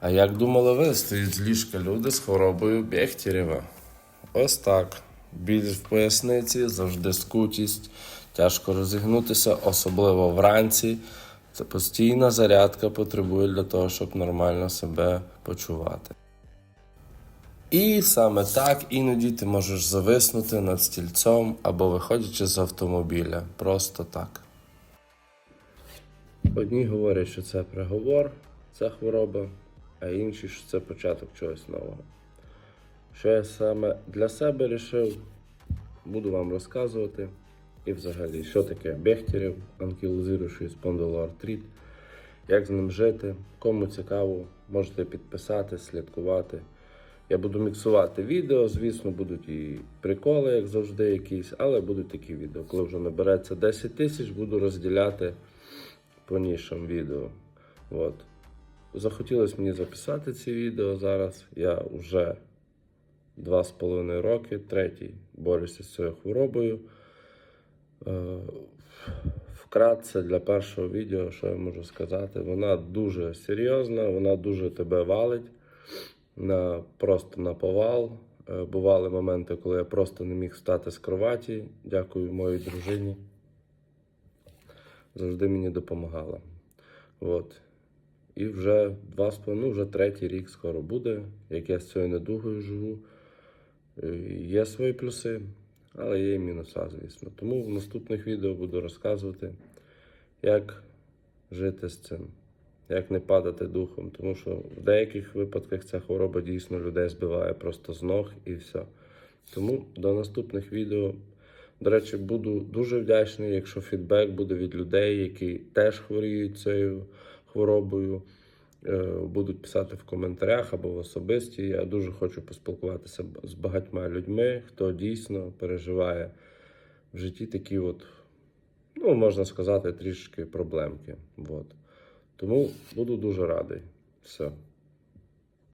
А як думали ви, стоїть з ліжка люди з хворобою Бехтєрєва? Ось так. Біль в поясниці, завжди скутість, тяжко розігнутися, особливо вранці. Це постійна зарядка потребує для того, щоб нормально себе почувати. І саме так іноді ти можеш зависнути над стільцом або виходячи з автомобіля. Просто так. Одні говорять, що це приговор, ця хвороба, а інші, що це початок чогось нового. Що я саме для себе вирішив, буду вам розказувати. І взагалі, що таке Бехтерів, анкілозируючий спондилоартрит, як з ним жити. Кому цікаво, можете підписати, слідкувати. Я буду міксувати відео, звісно, будуть і приколи, як завжди, якісь, але будуть такі відео. Коли вже набереться 10 тисяч, буду розділяти по нішам відео. От. Захотілося мені записати ці відео зараз. Я вже два з половиною роки, третій борюся з цією хворобою. Е, Вкратце для першого відео, що я можу сказати, вона дуже серйозна, вона дуже тебе валить на, просто на повал. Е, Бували моменти, коли я просто не міг встати з кроваті. Дякую моїй дружині. Завжди мені допомагала. От. І вже два з половиною, ну вже третій рік скоро буде, як я з цією недугою живу. Е, Є свої плюси, але є і мінуса, звісно. Тому в наступних відео буду розказувати, як жити з цим, як не падати духом. Тому що в деяких випадках ця хвороба дійсно людей збиває просто з ног і все. Тому до наступних відео. До речі, буду дуже вдячний, якщо фідбек буде від людей, які теж хворіють цією хворобою. Е, Будуть писати в коментарях або в особисті. Я дуже хочу поспілкуватися з багатьма людьми, хто дійсно переживає в житті такі от, ну, можна сказати, трішки проблемки. От. Тому буду дуже радий. Все.